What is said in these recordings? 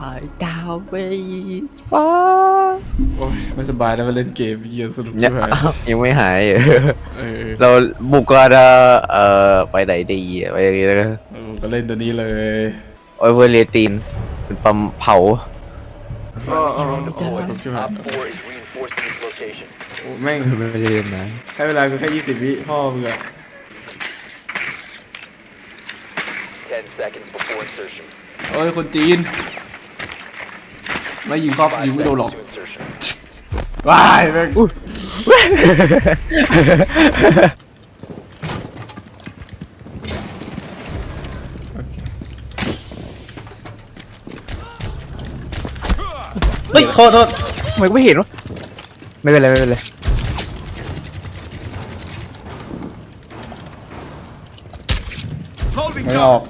I down ways far โอ้ยไม่สบายนะมาเล่นเกมเหี้ยสนุกยังที่ไหนอ้าวยังไม่หาย เออเราบุกก็จะเอ่อไปไหนดีอะไปอย่างงี้แล้วก็เออก็เล่นตัวนี้เลยโอเวอร์เลตินเป็นปั๊มเผาอ๋ออ๋อโอ้โหตกชิบหาย Op 4 is reinforcing its location. โอ้แม่งไม่ได้เล่นนะให้เวลากูแค่ยี่สิบวิพ่อมึงอะ10 seconds before insertion. โอ้ยคนจีน ไม่ยิงครอบ5ยิงไม่โดนหรอก seconds to insertion. ว้ายแม่งเฮ้ยโทษโทษทำไมกูไม่เห็นวะไม่เป็นไรไม่เป็นไรไม่ออก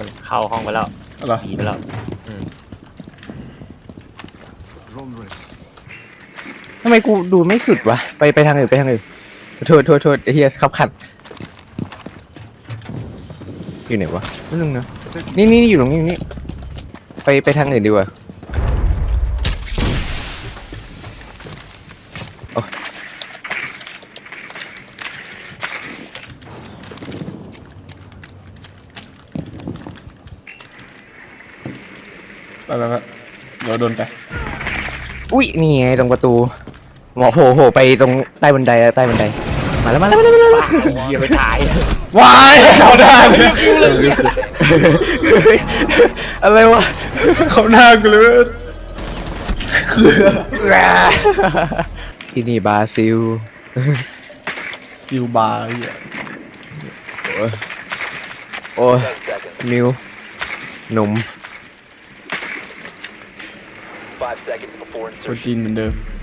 มันเข้าห้องไปแล้วอะไร หนีไปแล้ว ทำ ไมกูดูไม่สุดวะ ไปไปทางอื่นไปทางอื่นโทษโทษโทษไอ้เฮียขับขัด อยู่ไหนวะนั่นนึงนะนี่นี่นี่อยู่ตรงนี้นี่ ไปไปทางอื่นดีกว่าโอ้ไปไปไปเดี๋ยวโดนไป อุ้ยนี่ไงตรงประตู หมอโผล่โผล่ไปตรงใต้บันไดอะใต้บันไดมาแล้วมาแล้วมาแล้วมาแล้วเฮียไปตายว้ายเขาได้เลยเฮ้ยอะไรวะเขาหน้ากูเลยที่นี่บราซิล ซิลบาร์เหี้ยโอ้ย10 seconds. มิวหนุ่ม5 seconds before คน insertion. จีนเหมือนเดิมโอ้ยโดน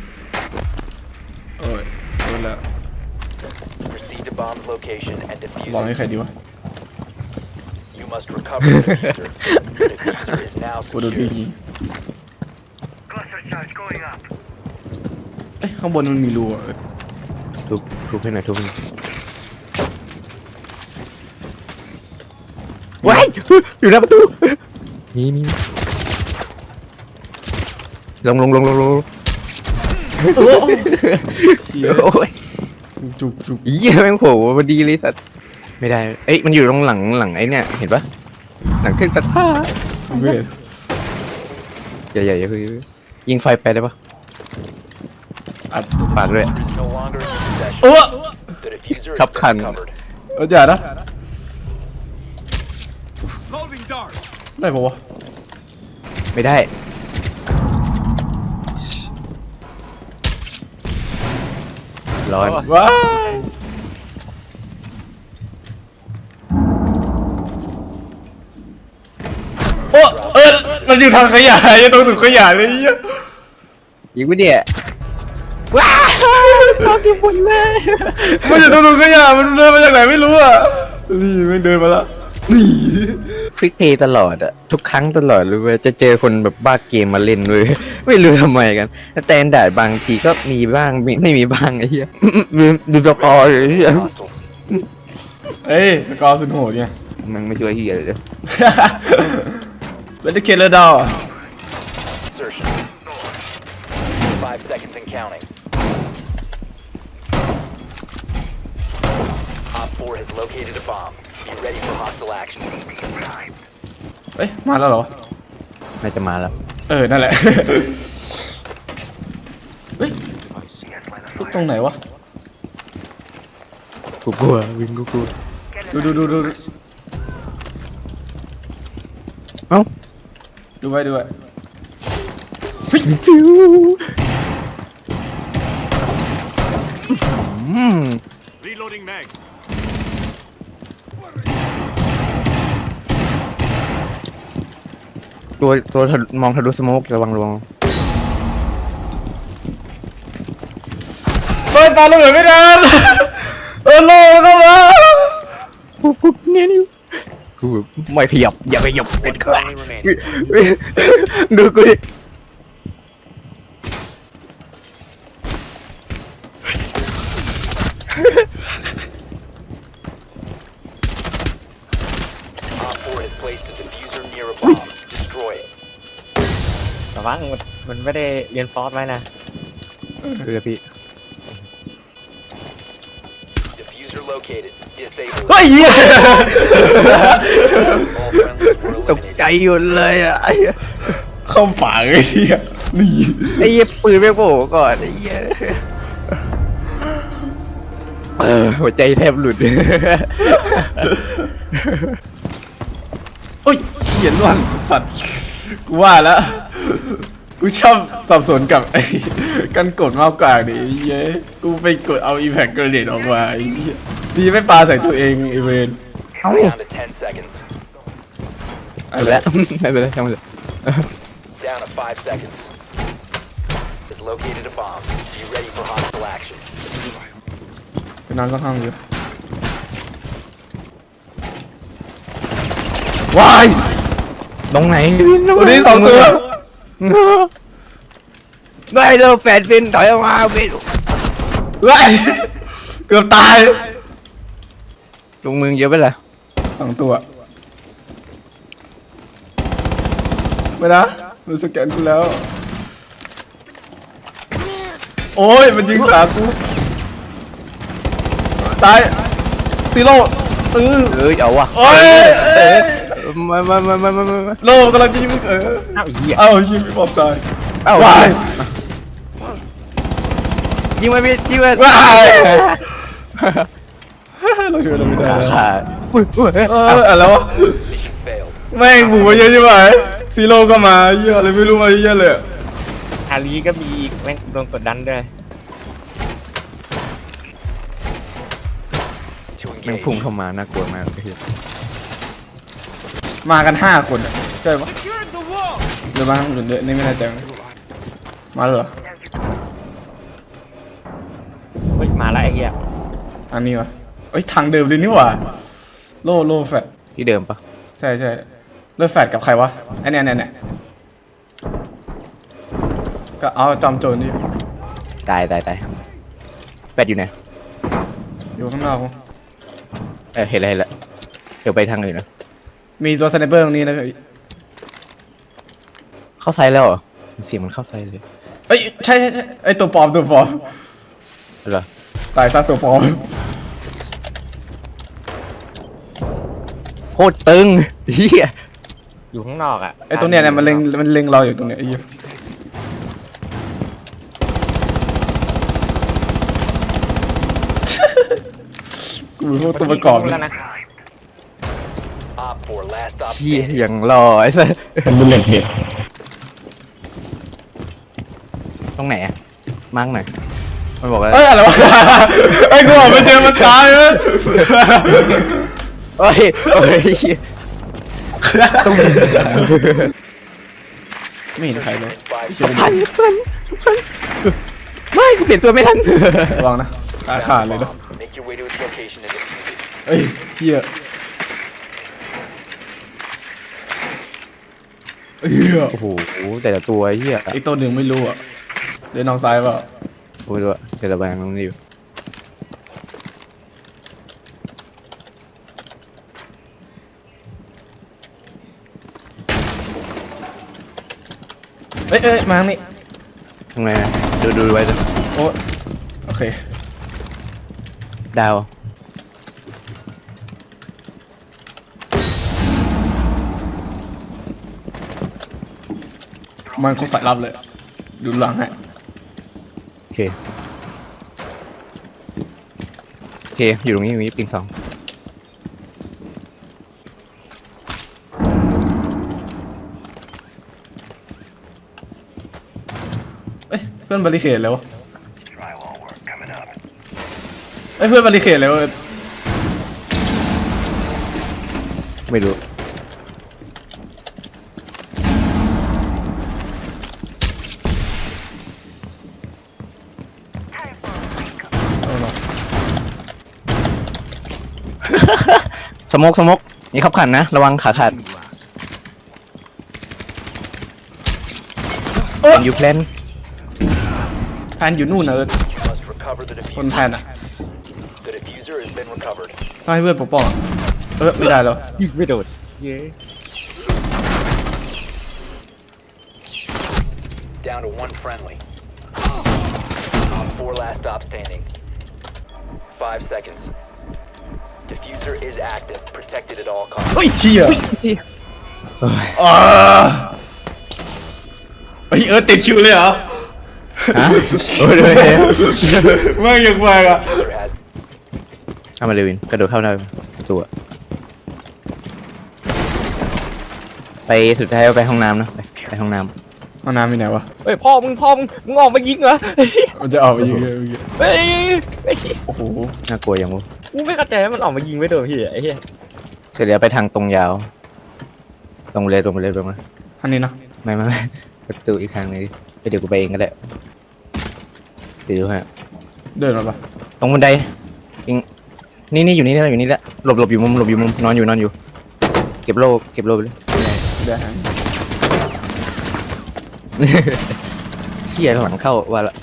แล้ว Proceed to bomb's location and defuse ลองให้ it. ใครดีวะ You must recover the diffuser. The diffuser is now กูโดนพี่ secured. ยิงเอ้ยข้างบนมันมีรูอะทุบทุบให้หน่อยทุบให้หน่อยว้ายอยู่หน้าประตูมีมีลงลงลงลงลงเหี้ยโอ้ย จุกจุกยี่แม่งโผล่มาดีเลยสัตว์ไม่ได้เอ้ยมันอยู่ตรงหลังหลังไอ้เนี่ยเห็นปะหลังเครื่องซักผ้าเว้ยอย่าอย่าอย่าคือยิงไฟไปได้ปะอัดปากด้วย No longer in your possession. โอ้ The diffuser has Chắp been khẩn. recovered. เอออย่านะได้ปะวะไม่ได้ ร้อนว้ายโอ้เออมันอยู่ทางขยะยังตรงถุงขยะเลยเหี้ยยิงไม่เดียว้าวตอนที่บุญเลยมันอยู่ตรงถุงขยะมันเดินมาจากไหนไม่รู้อะนี่ไม่งเดินมาละนี่ คลิกเพย์ตลอดอะทุกครั้งตลอดเลยเว้ยจะเจอคนแบบบ้าเกมมาเล่นเลยไม่รู้ทำไมกันแต่แดดบางทีก็มีบ้างไม่ไม่มีบ้างไอ้เหี้ยดูดูสปอร์ไอ้เหี้ย Hostile. เอ้ยสกอร์สุดโหดเนี่ยมันไม่ช่วยเหี้ยเลยเป็นตะเคียนระดอ Insertion. Five seconds and counting. Op 4 has located a bomb. Be ready for hostile action. เอ้ยมาแล้วเหรอ น่าจะมาแล้ว เออ นั่นแหละ เฮ้ยตรงไหนวะ กูกลัววิ่งกูกลัวดูดูดูดูดูเอ้าดูไว้ดูไว้ฟิวอืม Reloading mag. ตัวตัวทะลุมองทะลุสโมกระวังระวังเปิดปาระเบิดไม่ทันเออโลเข้ามากูกูเนี่ยนี่กูไม่ขยับอย่าขยับเป็นใคร Only remaining. ดูกูดิ ระวังมันมันไม่ได้เรียนฟอสไว้นะเออพี่ Diffuser located. Disable. เฮ้ยเหี้ย All friendlies were ตกใจ eliminated. อยู่เลยอะไอ้เหี้ยเข้าปากไอ้เหี้ยนี่ไอ้เหี้ยปืนไม่โผล่ก่อนไอ้เหี้ยเออหัวใจแทบหลุด โอ้ยเขียนวันสัตว์กูว่าแล้ว กูชอบสับสนกับไอ้กันกดมากกว่าดิไอ้เย้ยกูไปกดเอาอีแพคกระเด็นออกมาไอ้เหี้ยดีไม่ปาใส่ตัวเองไอเวนเอ้า Down to 10 seconds. ไม่เป็นไรไม่เป็นไรช่างมันเถอะ Down to 5 seconds. Has located a bomb. Be ready for hostile action. ไปนอนข้างๆอยู่วายตรงไหนวันนี้สองตัว ไม่เลิกแฟนเป็นถอยออกมาเป็นวายเกือบตายลงมือเยอะไปละสองตัวไม่นะมันสแกนกูแล้ว โอ้ย มันยิงขากูตายซีโร่เออเอ้ยเอาวะโอ้ย เออมามามามามามามาโลกำลังจะยิงมึงเอออ้าวไอ้เหี้ยเอ้ายิงไม่บอกตายเอ้าวายยิงมาพี่ยิงมาว้ายเราช่วยเราไม่ได้ขาแล้วขาอุ้ยอุ้ยเอออะไรวะ Mission failed. แม่งหมูมาเยอะใช่ไหมซีโร่ก็มาเยอะอะไรไม่รู้มาเยอะเลยฮารีก็มีอีกแม่งโดนกดดันด้วย To แม่ง engage. พุ่งเข้ามาน่ากลัวมากไอ้เหี้ย มากันห้าคนอะใช่ปะหรือมาหรือเดือนนี่ไม่แน่ใจมาเหรอเฮ้ยมาแล้วไอ้เหี้ยอันนี้วะเอ้ยทางเดิมเลยนี่หว่าโล่โล่แฟดที่เดิมปะใช่ใช่เลือดแฟดกับใครวะไอเนี่ยเนี่ยเนี่ยก็เอาจอมโจรนี่ตายตายตายแปดอยู่ไหนอยู่ข้างนอกเออเห็นแล้วเห็นแล้วเดี๋ยวไปทางอื่นนะ มีตัวสไนเปอร์ตรงนี้นะพี่เข้าไซส์แล้วเหรอเสียงมันเข้าไซส์เลยเอ้ยใช่ใช่ใช่ไอตัวปลอมตัวปลอมเหรอตายซะตัวปลอมโคตรตึงเฮียอยู่ข้างนอกอะไอตัวเนี้ยเนี่ยมันเล็งมันเล็งเราอยู่ตรงเนี้ยไอ้เหี้ยกูเป็นพวกตัวประกอบแล้นะวนะ Op 4 last stop เฮีย standing. อย่างรอไอ้สัสเป็นบุลเลตเห็ดตรงไหนอะมั่งหน่อยมันบอกอะไรเอ้ยอะไรวะ ไอ้กูออกไปเจอมันตายเลยโอ้ยโอ้ยเหี้ยไม่เห็นใครเลย In 5พันพันพันไม่กูเปลี่ยนตัวไม่ทัน ระวังนะตาขาดเลยนะ Make your way to its location and defuse it. เอ้ยเฮีย เฮียโอ้โหแต่ละตัวไอ้เฮียอีกตัวหนึ่งไม่รู้อะเดินทางซ้ายเปล่ากูไม่รู้อะแต่ละบางตรงนี้อยู่เอ้ยเอ้ยมาทางนี้ตรงไหนนะดูดูไว้เลยโอ้โอเค ดาว มันคงสายลับเลย ดูหลังฮะโอเค โอเค อยู่ตรงนี้ตรงนี้ปิงสองเอ้ยเพื่อนบริเคดแล้ววะเอ้ยเพื่อนบริเคดแล้วะไม่รู้ มกสมกนี่ขับขันนะ ระวังขาขาดอยู่แพลนแพนอยู่นู่นนะเออ You must recover the คน diffuser. แพนอะ The diffuser has been recovered. ต้องให้เพื่อนปกป้องอะเออไม่ได้แล้วยิงไม่โดนเย้ down to one friendly. Op 4 last stop standing. Five seconds. Diffuser is active, protected at all costs. เฮ้ยเฮียโอ้ยอ่าเฮ้ยเออติดคิวเลยเหรอฮะโอ้ยเลยแม่งยังไงอะ Diffuser has เข้ามาเลยวินกระโดดเข้าได้ประตูอะไปสุดท้ายเอาไปห้องน้ำนะไปไปห้องน้ห้องน้ำมีไหนวะ เฮ้ยพ่อมึงพ่อมึงมึงออกมายิงเหรอ มันจะออกไปยิงเลยเมื่อกี้เฮ้ยเฮ้ยโอ้โหำน่ากลัวอย่างวะกูไม่เข้าใจว่ามันออกมายิงไม่โดนพี่ไอ้เหี้ยเสร็จแล้วไปทางตรงยาว ตรงไปเลยตรงไปเลยตรงมาอันนี้เนาะไม่ไม่ไม่ประตูอีกทางหนึงดิไปเดี๋ยวกูไปเองก็ได้เดี๋ยวดูฮะเดินมาปะตรงบันไดอิงนี่นี่อยู่นี่นะอยู่นี่แหละหลบหลบอยู่มุมหลบอยู่มุมนอนอยู่นอนอยู่ เก็บโลเก็บโลไปเลย เดินเชี่ยหลังเข้าว่าละ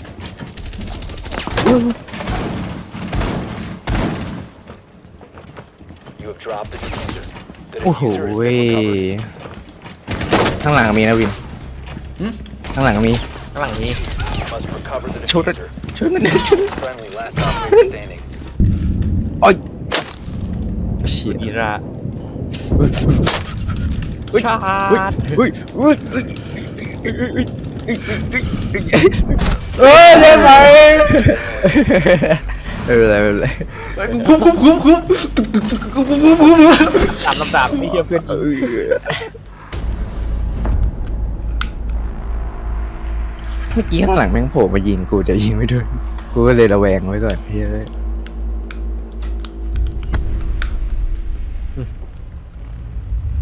You have dropped the diffuser. The โอ้โห diffuser has เว้ย been recovered. ข้างหลังมีนะวินข้างหลังมี ข้างหลังนี้ You must recover the Shoot it. diffuser. ช่วยมันช่วยมัน Friendly last operator standing. โอ้ยเชี่ยอีระเฮ้ยชาเฮ้ยร์จเฮ้ยเฮ้ยเฮ้ยเเออได้ไหมเอออะไรไม่เป็นไรคุ้มคุ้มคุ้มคุ้มคุ้มคุ้มคุ้มคุ้มตามลำดับนี่เหี้ยเพื่อนเออเมื่อกี้ข้างหลังแม่งโผล่มายิงกูจะยิงไม่โดนกูก็เลยระแวงไว้ก่อนเฮ้ย